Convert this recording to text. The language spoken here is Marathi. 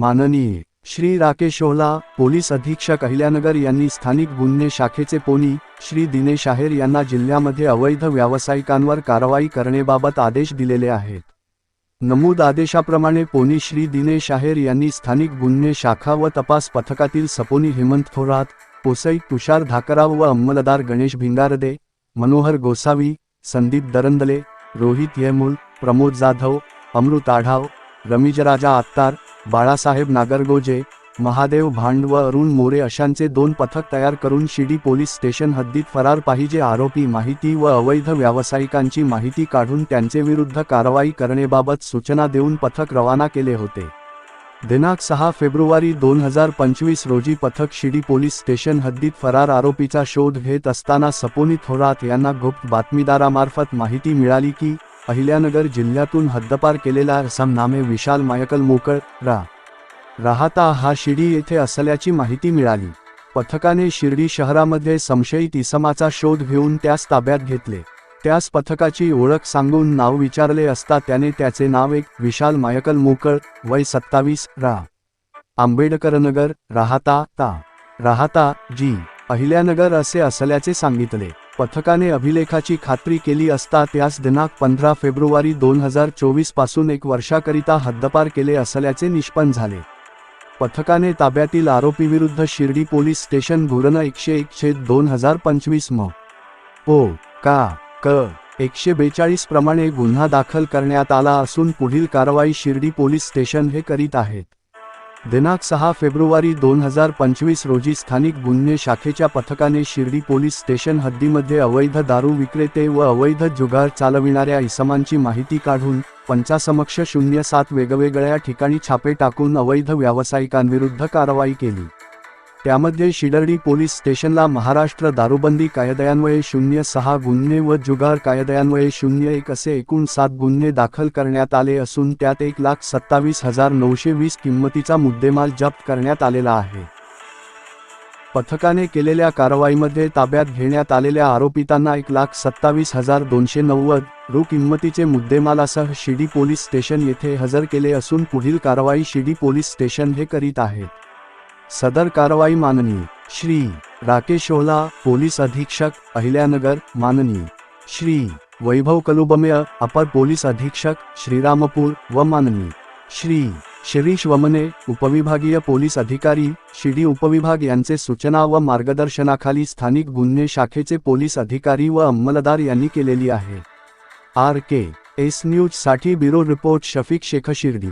माननीय श्री राकेश ओहला पोलीस अधीक्षक अहिल्यानगर यांनी स्थानिक गुन्हे शाखेचे पोनी श्री दिनेश आहेर यांना जिल्ह्यामध्ये अवैध व्यावसायिकांवर कारवाई करण्याबाबत आदेश दिलेले आहेत. नमूद आदेशाप्रमाणे पोनी श्री दिनेश आहेर यांनी स्थानिक गुन्हे शाखा व तपास पथकातील सपोनी हेमंत थोरात पोसई तुषार धाकराव व अंमलदार गणेश भिंगारदे मनोहर गोसावी संदीप दरंदले रोहित येमूल प्रमोद जाधव अमृत आढाव रमिजराजा आत्तार बाळासाहेब नागरगोजे महादेव भांड व अरुण मोरे अशांचे दोन पथक तयार करून शिडी पोलीस स्टेशन हद्दीत फरार पाहिजे आरोपी माहिती व अवैध व्यावसायिकांची माहिती काढून त्यांचे विरुद्ध कारवाई करण्याबाबत सूचना देऊन पथक रवाना केले होते. दिनांक सहा फेब्रुवारी दोन हजार पंचवीस रोजी पथक शिडी पोलीस स्टेशन हद्दीत फरार आरोपीचा शोध घेत असताना सपोनी थोरात यांना गुप्त बातमीदारामार्फत माहिती मिळाली की अहिल्यानगर जिल्ह्यातून हद्दपार केलेला समनामे विशाल मायकल मोकळ रा. राहता हा शिर्डी येथे असल्याची माहिती मिळाली. पथकाने शिर्डी शहरामध्ये संशयित इसमाचा शोध घेऊन त्यास ताब्यात घेतले. त्यास पथकाची ओळख सांगून नाव विचारले असता त्याने त्याचे नाव एक विशाल मायकल मोकळ वय सत्तावीस रा. आंबेडकरनगर राहता ता. राहता जी. अहिल्यानगर असे असल्याचे सांगितले. पथकाने अभिलेखाची खात्री केली असता त्यास दिनांक पंधरा फेब्रुवारी दोन हजार चोवीसपासून एक वर्षाकरिता हद्दपार केले असल्याचे निष्पन्न झाले. पथकाने ताब्यातील आरोपीविरुद्ध शिर्डी पोलीस स्टेशन गुरन एकशे एकशे दोन हजार पंचवीस म. ओ का क एकशे बेचाळीस प्रमाणे गुन्हा दाखल करण्यात आला असून पुढील कारवाई शिर्डी पोलीस स्टेशन हे करीत आहेत. दिनांक सहा फेब्रुवारी दोन हजार पंचवीस रोजी स्थानिक गुन्हे शाखेच्या पथकाने शिर्डी पोलीस स्टेशन हद्दीमध्ये अवैध दारू विक्रेते व अवैध जुगार चालविणाऱ्या इसमांची माहिती काढून पंचासमक्ष शून्य सात वेगवेगळ्या ठिकाणी छापे टाकून अवैध व्यावसायिकांविरुद्ध कारवाई केली. त्यामध्ये शिडर्डी पोलीस स्टेशनला महाराष्ट्र दारूबंदी कायद्यान्वये शून्य सहा गुन्हे व जुगार कायद्यान्वये शून्य एक असे एकूण सात गुन्हे दाखल करण्यात आले असून त्यात एक लाख सत्तावीस हजार नऊशे वीस किंमतीचा मुद्देमाल जप्त करण्यात आलेला आहे. पथकाने केलेल्या कारवाईमध्ये ताब्यात घेण्यात आलेल्या आरोपितांना एक लाख सत्तावीस हजार दोनशे नव्वद रु किंमतीचे मुद्देमालासह शिडी पोलीस स्टेशन येथे हजर केले असून पुढील कारवाई शिडी पोलीस स्टेशन हे करीत आहेत. सदर कारवाई माननीय. श्री. राकेश ओला पोलीस अधीक्षक अहिल्यानगर माननीय. श्री. वैभव कलुबमेय अपर पोलीस अधीक्षक श्रीरामपूर व माननीय. श्री. शिरीष वमने उपविभागीय पोलीस अधिकारी शिडी उपविभाग यांचे सूचना व मार्गदर्शनाखाली स्थानिक गुन्हे शाखेचे पोलीस अधिकारी व अंमलदार यांनी केलेली आहे. R K. एस न्यूजसाठी ब्युरो रिपोर्ट शफिक शेख शिर्डी.